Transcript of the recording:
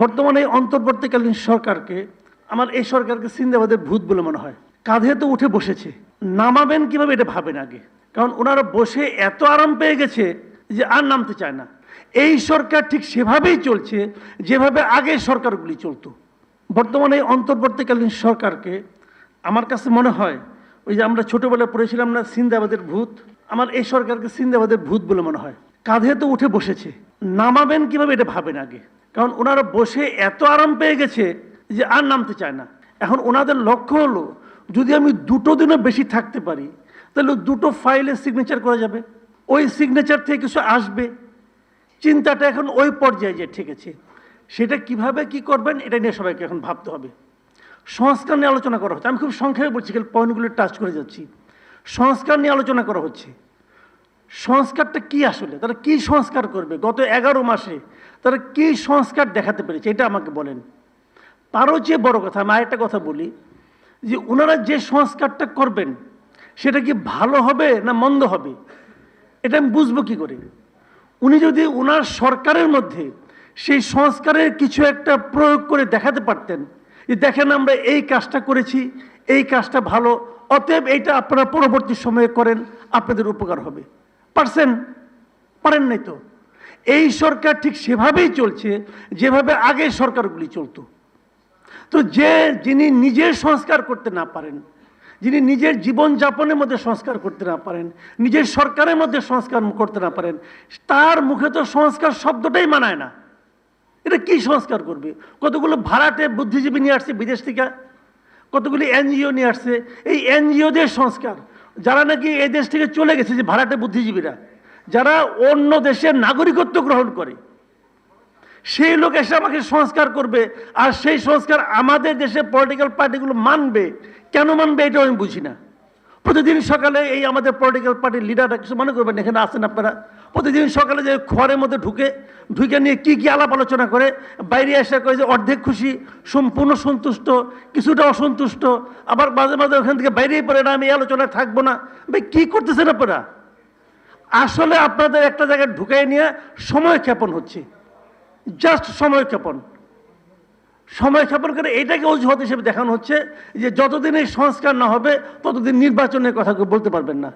বর্তমানে এই অন্তর্বর্তীকালীন সরকারকে আমার এই সরকারকে সিন্দাবাদের ভূত বলে মনে হয়। কাঁধে তো উঠে বসেছে। নামাবেন কীভাবে এটা ভাবেন আগে? কারণ ওনারা বসে এত আরাম পেয়ে গেছে যে আর নামতে চায় না। এই সরকার ঠিক সেভাবেই চলছে যেভাবে আগে সরকারগুলি চলতো। বর্তমানে এই অন্তর্বর্তীকালীন সরকারকে আমার কাছে মনে হয়, ওই যে আমরা ছোটোবেলায় পড়েছিলাম না, সিন্দাবাদের ভূত? আমার এই সরকারকে সিন্দাবাদের ভূত বলে মনে হয়। কাঁধে তো উঠে বসেছে। নামাবেন কীভাবে এটা ভাবেন আগে? কারণ ওনারা বসে এত আরাম পেয়ে গেছে যে আর নামতে চায় না। এখন ওনাদের লক্ষ্য হলো, যদি আমি দুটো দিনও বেশি থাকতে পারি, তাহলে দুটো ফাইলে সিগনেচার করা যাবে। ওই সিগনেচার থেকে কিছু আসবে। চিন্তাটা এখন ওই পর্যায়ে যে ঠিক আছে। সেটা কীভাবে কি করবেন, এটা নিয়ে সবাইকে এখন ভাবতে হবে। সংস্কার নিয়ে আলোচনা করা হচ্ছে। আমি খুব সংক্ষেপে বলছি পয়েন্টগুলো টাচ করে যাচ্ছি। সংস্কার নিয়ে আলোচনা করা হচ্ছে। সংস্কারটা কি আসলে? তারা কি সংস্কার করবে? গত এগারো মাসে তারা কি সংস্কার দেখাতে পেরেছে? এটা আমাকে বলেন। তারও যে বড় কথা, আমি আরেকটা কথা বলি, যে ওনারা যে সংস্কারটা করবেন, সেটা কি ভালো হবে না মন্দ হবে? এটা আমি বুঝব কী করে? উনি যদি ওনার সরকারের মধ্যে সেই সংস্কারের কিছু একটা প্রয়োগ করে দেখাতে পারতেন, যে দেখেন আমরা এই কাজটা করেছি, এই কাজটা ভালো, অতএব এইটা আপনারা পরবর্তী সময়ে করেন, আপনাদের উপকার হবে। পারছেন পারেন নাই তো। এই সরকার ঠিক সেভাবেই চলছে, যেভাবে আগে সরকারগুলি চলতো। তো যে যিনি নিজের সংস্কার করতে না পারেন, যিনি নিজের জীবন যাপনের মধ্যে সংস্কার করতে না পারেন, নিজের সরকারের মধ্যে সংস্কার করতে না পারেন, তার মুখে তো সংস্কার শব্দটাই মানায় না। এটা কি সংস্কার করবে? কতগুলো ভাড়াটে বুদ্ধিজীবী নিয়ে আসছে বিদেশ থেকে, কতগুলি এনজিও নিয়ে আসছে, এই এনজিওদের সংস্কার। যারা নাকি এই দেশ থেকে চলে গেছে, যে ভাড়াটে বুদ্ধিজীবীরা, যারা অন্য দেশের নাগরিকত্ব গ্রহণ করে, সেই লোক এসে আমাকে সংস্কার করবে, আর সেই সংস্কার আমাদের দেশে পলিটিক্যাল পার্টিগুলো মানবে। কেন মানবে, এটাও আমি বুঝি না। প্রতিদিন সকালে এই আমাদের পলিটিক্যাল পার্টির লিডাররা কিছু মনে করবেন? এখানে আসেন আপনারা? প্রতিদিন সকালে যে খড়ের মধ্যে ঢুকে ঢুকে নিয়ে কি কি আলাপ আলোচনা করে, বাইরে এসে কয়ে যে অর্ধেক খুশি, সম্পূর্ণ সন্তুষ্ট, কিছুটা অসন্তুষ্ট, আবার মাঝে মাঝে ওখান থেকে বাইরেই পড়ে, না, আমি এই আলোচনায় থাকব না। ভাই, কী করতেছেন আপনারা? আসলে আপনাদের একটা জায়গায় ঢুকাই নিয়ে সময় ক্ষেপণ হচ্ছে। জাস্ট সময় ক্ষেপণ। সময় ক্ষেপণ করে এটাকে অজুহাত হিসেবে দেখানো হচ্ছে যে যতদিন এই সংস্কার না হবে, ততদিন নির্বাচনের কথা বলতে পারবেন না।